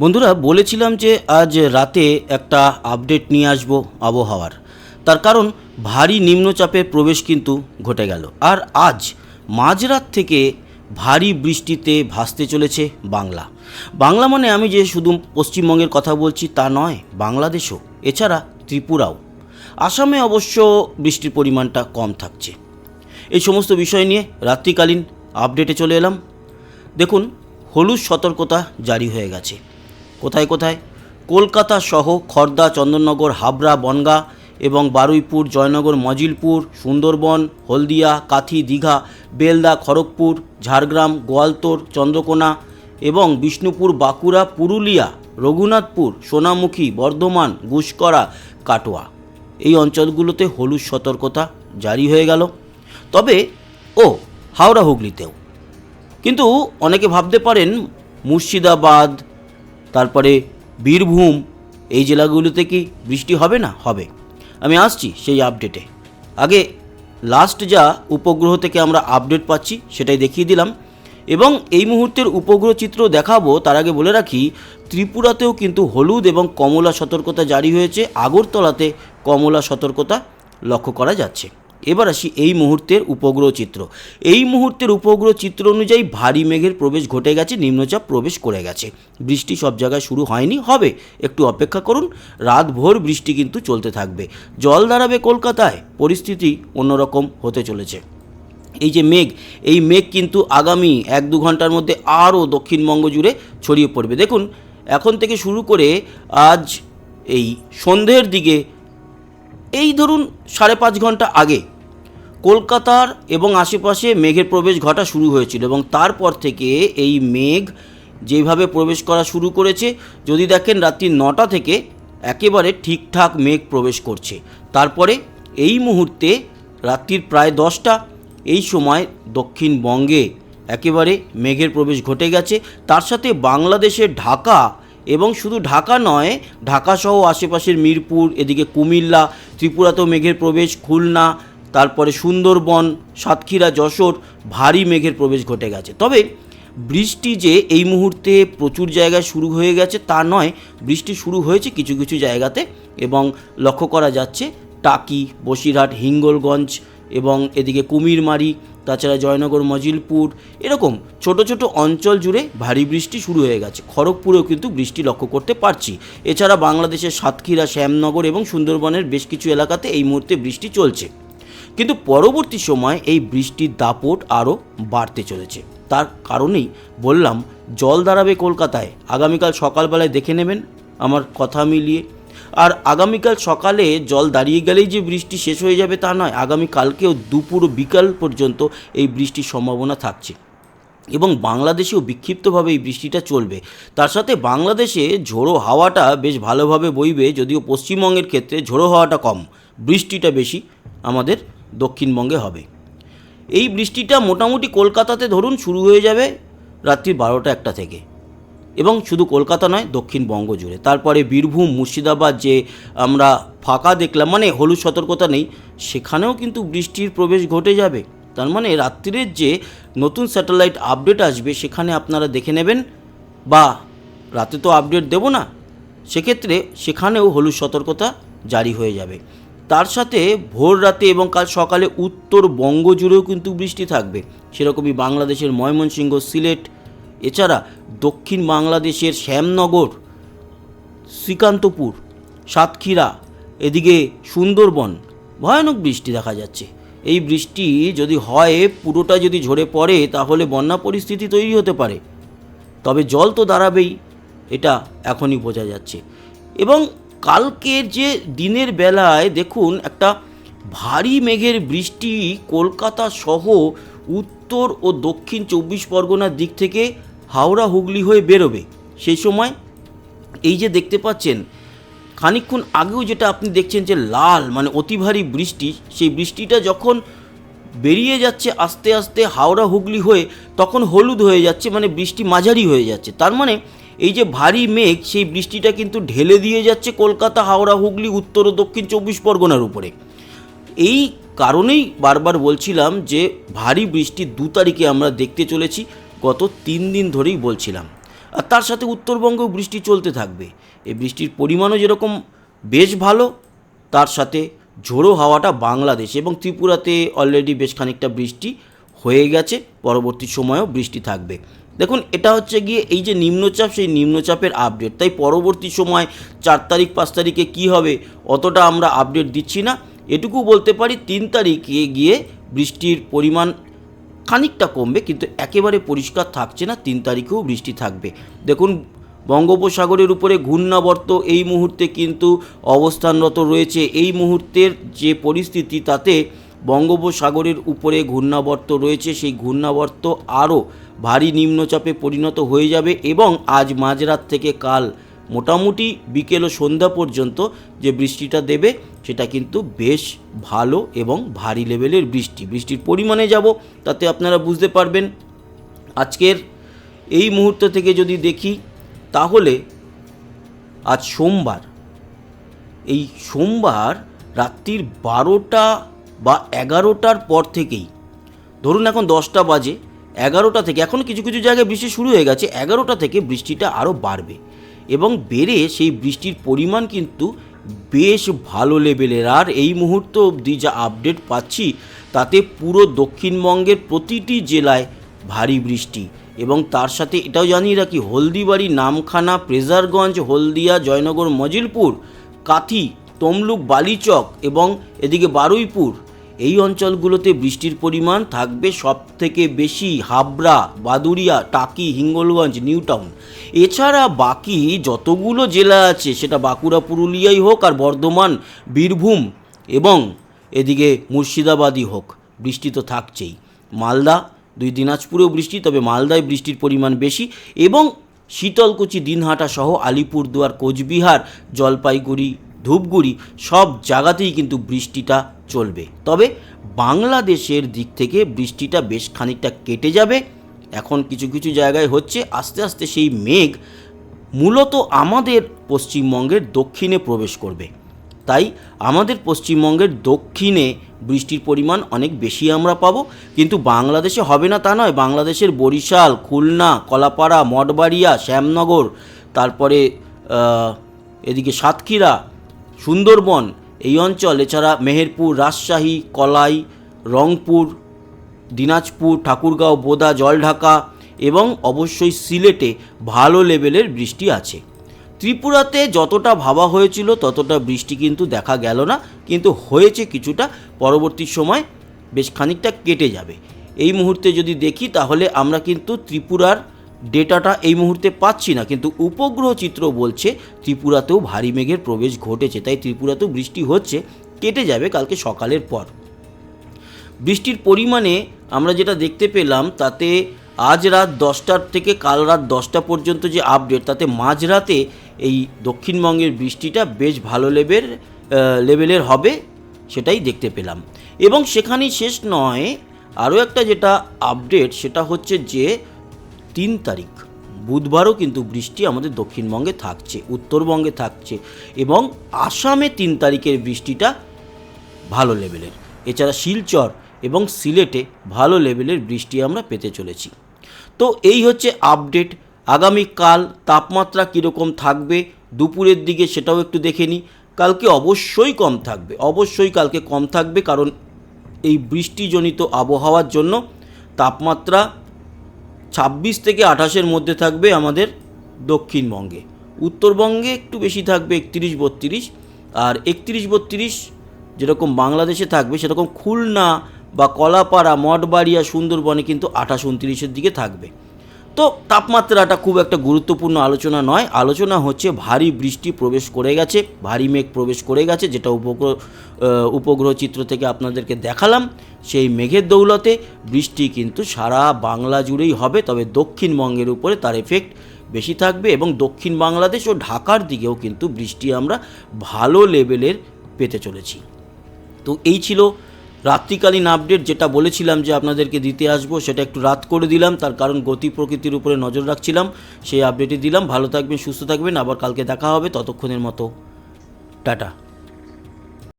বন্ধুরা, বলেছিলাম যে আজ রাতে একটা আপডেট নিয়ে আসব আবহাওয়ার। তার কারণ, ভারী নিম্নচাপের প্রবেশ কিন্তু ঘটে গেল। আর আজ মাঝরাত থেকে ভারী বৃষ্টিতে ভাসতে চলেছে বাংলা। বাংলা মানে আমি যে শুধু পশ্চিমবঙ্গের কথা বলছি তা নয়, বাংলাদেশও, এছাড়া ত্রিপুরাও। আসামে অবশ্য বৃষ্টির পরিমাণটা কম থাকছে। এই সমস্ত বিষয় নিয়ে রাত্রিকালীন আপডেটে চলে এলাম। দেখুন, হলুদ সতর্কতা জারি হয়ে গেছে। কোথায় কোথায়? কলকাতা সহ খর্দা, চন্দননগর, হাবড়া, বনগা এবং বারুইপুর, জয়নগর, মজিলপুর, সুন্দরবন, হলদিয়া, কাথি, দীঘা, বেলদা, খড়গপুর, ঝাড়গ্রাম গোয়ালতোড় চন্দ্রকোনা এবং বিষ্ণুপুর, বাঁকুড়া, পুরুলিয়া, রঘুনাথপুর, সোনামুখী, বর্ধমান, গুসকরা, কাটোয়া। এই অঞ্চলগুলোতে হলুদ সতর্কতা জারি হয়ে গেল। তবে, ও হাওড়া হুগলিতেও কিন্তু অনেকে ভাবতে পারেন, মুর্শিদাবাদ তারপরে বীরভূম, এই জেলাগুলোতে কি বৃষ্টি হবে না? হবে। আমি আসছি সেই আপডেটে আগে লাস্ট যা উপগ্রহ থেকে আমরা আপডেট পাচ্ছি, সেটাই দেখিয়ে দিলাম। এবং এই মুহূর্তের উপগ্রহ চিত্র দেখাবো, তার আগে বলে রাখি, ত্রিপুরাতেও কিন্তু হলুদ এবং কমলা সতর্কতা জারি হয়েছে। আগরতলাতে কমলা সতর্কতা লক্ষ্য করা যাচ্ছে। এবার আসি এই মুহূর্তের উপগ্রহ চিত্র। এই মুহূর্তের উপগ্রহ চিত্র অনুযায়ী ভারী মেঘের প্রবেশ ঘটে গেছে, নিম্নচাপ প্রবেশ করে গেছে। বৃষ্টি সব জায়গায় শুরু হয়নি, হবে। একটু অপেক্ষা করুন রাত ভোর বৃষ্টি কিন্তু চলতে থাকবে। জল দাঁড়াবে কলকাতায়, পরিস্থিতি অন্যরকম হতে চলেছে। এই যে মেঘ, এই মেঘ কিন্তু আগামী এক দু ঘণ্টার মধ্যে আরও দক্ষিণবঙ্গ জুড়ে ছড়িয়ে পড়বে। দেখুন, এখন থেকে শুরু করে আজ এই সন্ধ্যের দিকে, এই ধরুন সাড়ে পাঁচ ঘণ্টা আগে কলকাতার এবং আশেপাশে মেঘের প্রবেশ ঘটা শুরু হয়েছিল এবং তারপর থেকে এই মেঘ যেভাবে প্রবেশ করা শুরু করেছে, যদি দেখেন রাত্রি নটা থেকে একেবারে ঠিকঠাক মেঘ প্রবেশ করছে। তারপরে এই মুহূর্তে রাত্রির প্রায় দশটা, এই সময় দক্ষিণবঙ্গে একেবারে মেঘের প্রবেশ ঘটে গেছে। তার সাথে বাংলাদেশের ঢাকা এবং শুধু ঢাকা নয়, ঢাকাসহ আশেপাশের মিরপুর, এদিকে কুমিল্লা, ত্রিপুরাতেও মেঘের প্রবেশ, খুলনা তারপরে সুন্দরবন, সাতক্ষীরা, যশোর, ভারী মেঘের প্রবেশ ঘটে গেছে। তবে বৃষ্টি যে এই মুহূর্তে প্রচুর জায়গায় শুরু হয়ে গেছে তা নয়, বৃষ্টি শুরু হয়েছে কিছু কিছু জায়গাতে এবং লক্ষ্য করা যাচ্ছে টাকি, বসিরহাট, হিঙ্গলগঞ্জ এবং এদিকে কুমিরমারি, তাছাড়া জয়নগর, মজিলপুর, এরকম ছোট ছোট অঞ্চল জুড়ে ভারী বৃষ্টি শুরু হয়ে গেছে। খড়গপুরেও কিন্তু বৃষ্টি লক্ষ্য করতে পারছি। এছাড়া বাংলাদেশের সাতক্ষীরা, শ্যামনগর এবং সুন্দরবনের বেশ কিছু এলাকাতে এই মুহূর্তে বৃষ্টি চলছে। কিন্তু পরবর্তী সময় এই বৃষ্টির দাপট আরও বাড়তে চলেছে। তার কারণেই বললাম, জল দাঁড়াবে কলকাতায়। আগামীকাল সকালবেলায় দেখে নেবেন আমার কথা মিলিয়ে। আর আগামীকাল সকালে জল দাঁড়িয়ে গেলেই যে বৃষ্টি শেষ হয়ে যাবে তা নয় আগামীকালকেও দুপুর বিকাল পর্যন্ত এই বৃষ্টির সম্ভাবনা থাকছে। এবং বাংলাদেশেও বিক্ষিপ্তভাবে এই বৃষ্টিটা চলবে। তার সাথে বাংলাদেশে ঝোড়ো হাওয়াটা বেশ ভালোভাবে বইবে, যদিও পশ্চিমবঙ্গের ক্ষেত্রে ঝোড়ো হাওয়াটা কম। বৃষ্টিটা বেশি আমাদের দক্ষিণবঙ্গে হবে। এই বৃষ্টিটা মোটামুটি কলকাতাতে ধরুন শুরু হয়ে যাবে রাত্রি বারোটা একটা থেকে। এবং শুধু কলকাতা নয়, দক্ষিণবঙ্গ জুড়ে। তারপরে বীরভূম, মুর্শিদাবাদ যে আমরা ফাঁকা দেখলাম মানে হলুদ সতর্কতা নেই, সেখানেও কিন্তু বৃষ্টির প্রবেশ ঘটে যাবে। তার মানে রাত্রির যে নতুন স্যাটেলাইট আপডেট আসবে, সেখানে আপনারা দেখে নেবেন, বা রাতে তো আপডেট দেবো না, সেক্ষেত্রে সেখানেও হলুদ সতর্কতা জারি হয়ে যাবে। তার সাথে ভোর রাতে এবং কাল সকালে উত্তরবঙ্গ জুড়েও কিন্তু বৃষ্টি থাকবে। সেরকমই বাংলাদেশের ময়মনসিংহ সিলেট, এছাড়া দক্ষিণ বাংলাদেশের শ্যামনগর, শ্রীকান্তপুর, সাতক্ষীরা, এদিকে সুন্দরবন, ভয়ানক বৃষ্টি দেখা যাচ্ছে। এই বৃষ্টি যদি হয়, পুরোটা যদি ঝরে পড়ে, তাহলে বন্যা পরিস্থিতি তৈরি হতে পারে। তবে জল তো দাঁড়াবেই, এটা এখনই বোঝা যাচ্ছে। এবং কালকের যে দিনের বেলায় দেখুন, একটা ভারী মেঘের বৃষ্টি কলকাতা সহ উত্তর ও দক্ষিণ চব্বিশ পরগনার দিক থেকে হাওড়া হুগলি হয়ে বেরোবে। সেই সময় এই যে দেখতে পাচ্ছেন, খানিকক্ষণ আগেও যেটা আপনি দেখছেন যে লাল মানে অতি ভারী বৃষ্টি, সেই বৃষ্টিটা যখন বেরিয়ে যাচ্ছে আস্তে আস্তে হাওড়া হুগলি হয়ে তখন হলুদ হয়ে যাচ্ছে মানে বৃষ্টি মাঝারি হয়ে যাচ্ছে। তার মানে এই যে ভারী মেঘ, সেই বৃষ্টিটা কিন্তু ঢেলে দিয়ে যাচ্ছে কলকাতা, হাওড়া, হুগলি, উত্তর ও দক্ষিণ চব্বিশ পরগনার উপরে। এই কারণেই বারবার বলছিলাম যে, ভারী বৃষ্টি দু তারিখে আমরা দেখতে চলেছি, গত তিন দিন ধরেই বলছিলাম। আর তার সাথে উত্তরবঙ্গেও বৃষ্টি চলতে থাকবে। এই বৃষ্টির পরিমাণও যেরকম বেশ ভালো, তার সাথে ঝোড়ো হাওয়াটা বাংলাদেশ এবং ত্রিপুরাতে অলরেডি বেশ খানিকটা বৃষ্টি হয়ে গেছে, পরবর্তী সময়েও বৃষ্টি থাকবে। দেখুন, এটা হচ্ছে গিয়ে এই যে নিম্নচাপ, সেই নিম্নচাপের আপডেট তাই পরবর্তী সময় চার তারিখ, পাঁচ তারিখে কি হবে, অতটা আমরা আপডেট দিচ্ছি না। এটুকু বলতে পারি, তিন তারিখে গিয়ে বৃষ্টির পরিমাণ খানিকটা কমবে, কিন্তু একেবারে পরিষ্কার থাকছে না, তিন তারিখেও বৃষ্টি থাকবে। দেখুন, বঙ্গোপসাগরের উপরে ঘূর্ণাবর্ত, এই মুহূর্তে কিন্তু অবস্থানরত রয়েছে। এই মুহূর্তের যে পরিস্থিতি, তাতে বঙ্গোপসাগরের উপরে ঘূর্ণাবর্ত রয়েছে, সেই ঘূর্ণাবর্ত আরও ভারী নিম্নচাপে পরিণত হয়ে যাবে এবং আজ মাঝরাত থেকে কাল মোটামুটি বিকেল ও সন্ধ্যা পর্যন্ত যে বৃষ্টিটা দেবে, সেটা কিন্তু বেশ ভালো এবং ভারী লেভেলের বৃষ্টি। বৃষ্টির পরিমাণে যাব, তাতে আপনারা বুঝতে পারবেন। আজকের এই মুহূর্ত থেকে যদি দেখি, তাহলে আজ সোমবার, এই সোমবার রাত্রির বারোটা বা এগারোটার পর থেকেই। ধরুন এখন দশটা বাজে, এগারোটা থেকে, এখন কিছু কিছু জায়গায় বৃষ্টি শুরু হয়ে গেছে, এগারোটা থেকে বৃষ্টিটা আরও বাড়বে। এবং বেড়ে সেই বৃষ্টির পরিমাণ কিন্তু বেশ ভালো লেভেলের। আর এই মুহূর্ত অবধি যা আপডেট পাচ্ছি, তাতে পুরো দক্ষিণবঙ্গের প্রতিটি জেলায় ভারী বৃষ্টি। এবং তার সাথে এটাও জানিয়ে রাখি, হলদিবাড়ি, নামখানা, প্রেজারগঞ্জ, হলদিয়া, জয়নগর, মজিলপুর, কাথি, তমলুক, বালিচক এবং এদিকে বারুইপুর এই অঞ্চলগুলোতে বৃষ্টির পরিমাণ থাকবে সব থেকে বেশি হাবড়া বাদুরিয়া টাকি, হিঙ্গলগঞ্জ নিউ টাউন এছাড়া বাকি যতগুলো জেলা আছে, সেটা বাঁকুড়া, পুরুলিয়াই হোক আর বর্ধমান, বীরভূম এবং এদিকে মুর্শিদাবাদই হোক, বৃষ্টি তো থাকছেই। মালদা, দুই দিনাজপুরেও বৃষ্টি, তবে মালদায় বৃষ্টির পরিমাণ বেশি এবং শীতলকুচি, দিনহাটা সহ আলিপুরদুয়ার, কোচবিহার, জলপাইগুড়ি ধূপগুড়ি সব জায়গাতেই কিন্তু বৃষ্টিটা চলবে। তবে বাংলাদেশের দিক থেকে বৃষ্টিটা বেশ খানিকটা কেটে যাবে। এখন কিছু কিছু জায়গায় হচ্ছে আস্তে আস্তে সেই মেঘ মূলত আমাদের পশ্চিমবঙ্গের দক্ষিণে প্রবেশ করবে। তাই আমাদের পশ্চিমবঙ্গের দক্ষিণে বৃষ্টির পরিমাণ অনেক বেশি আমরা পাবো। কিন্তু বাংলাদেশে হবে না তা নয়। বাংলাদেশের বরিশাল, খুলনা, কলাপাড়া, মঠবাড়িয়া, শ্যামনগর, তারপরে এদিকে সাতক্ষীরা সুন্দরবন, এই অঞ্চল, এছাড়া মেহেরপুর, রাজশাহী, কলাই, রংপুর, দিনাজপুর, ঠাকুরগাঁও, বোদা, জলঢাকা এবং অবশ্যই সিলেটে ভালো লেভেলের বৃষ্টি আছে। ত্রিপুরাতে যতটা ভাবা হয়েছিল, ততটা বৃষ্টি কিন্তু দেখা গেল না, কিন্তু হয়েছে কিছুটা, পরবর্তী সময় বেশ খানিকটা কেটে যাবে। এই মুহূর্তে যদি দেখি, তাহলে আমরা কিন্তু ত্রিপুরার ডেটাটা এই মুহূর্তে পাচ্ছি না, কিন্তু উপগ্রহ চিত্র বলছে ত্রিপুরাতেও ভারী মেঘের প্রবেশ ঘটেছে, তাই ত্রিপুরাতেও বৃষ্টি হচ্ছে, কেটে যাবে কালকে সকালের পর। বৃষ্টির পরিমাণে আমরা যেটা দেখতে পেলাম, তাতে আজ রাত দশটার থেকে কাল রাত দশটা পর্যন্ত যে আপডেট তাতে মাঝরাতে এই দক্ষিণবঙ্গের বৃষ্টিটা বেশ ভালো লেভেল লেভেলের হবে সেটাই দেখতে পেলাম। এবং সেখানেই শেষ নয়, আরও একটা যেটা আপডেট সেটা হচ্ছে যে তিন তারিখ। বুধবারও কিন্তু বৃষ্টি আমাদের দক্ষিণবঙ্গে থাকছে, উত্তরবঙ্গে থাকছে এবং আসামে তিন তারিখের বৃষ্টিটা ভালো লেভেলের। এছাড়া শিলচর এবং সিলেটে ভালো লেভেলের বৃষ্টি আমরা পেতে চলেছি। তো এই হচ্ছে আপডেট। আগামীকাল তাপমাত্রা কীরকম থাকবে? দুপুরের দিকে সেটাও একটু দেখে নিই। কালকে অবশ্যই কম থাকবে, অবশ্যই কালকে কম থাকবে কারণ এই বৃষ্টিজনিত আবহাওয়ার জন্য তাপমাত্রা ছাব্বিশ থেকে আঠাশের মধ্যে থাকবে আমাদের দক্ষিণবঙ্গে। উত্তরবঙ্গে একটু বেশি থাকবে একত্রিশ বত্রিশ, আর একত্রিশ বত্রিশ যেরকম বাংলাদেশে থাকবে সেরকম খুলনা বা কলাপাড়া, মঠবাড়িয়া, সুন্দরবনে কিন্তু আঠাশ, উনত্রিশের দিকে থাকবে। তো তাপমাত্রাটা খুব একটা গুরুত্বপূর্ণ আলোচনা নয়। আলোচনা হচ্ছে ভারী বৃষ্টি প্রবেশ করে গেছে, ভারী মেঘ প্রবেশ করে গেছে, যেটা উপগ্রহ উপগ্রহ চিত্র থেকে আপনাদেরকে দেখালাম। সেই মেঘের দৌলতে বৃষ্টি কিন্তু সারা বাংলা জুড়েই হবে, তবে দক্ষিণবঙ্গের উপরে তার এফেক্ট বেশি থাকবে এবং দক্ষিণ বাংলাদেশ ও ঢাকার দিকেও কিন্তু বৃষ্টি আমরা ভালো লেভেলের পেতে চলেছি। তো এই ছিল রাত্রিকালীন আপডেট যেটা বলেছিলাম যে আপনাদেরকে দিতে আসব, সেটা একটু রাত করে দিলাম, তার কারণ গতি প্রকৃতির উপরে নজর রাখছিলাম। সেই আপডেটই দিলাম। ভালো থাকবেন, সুস্থ থাকবেন। আবার কালকে দেখা হবে। ততক্ষণের মতো। টাটা।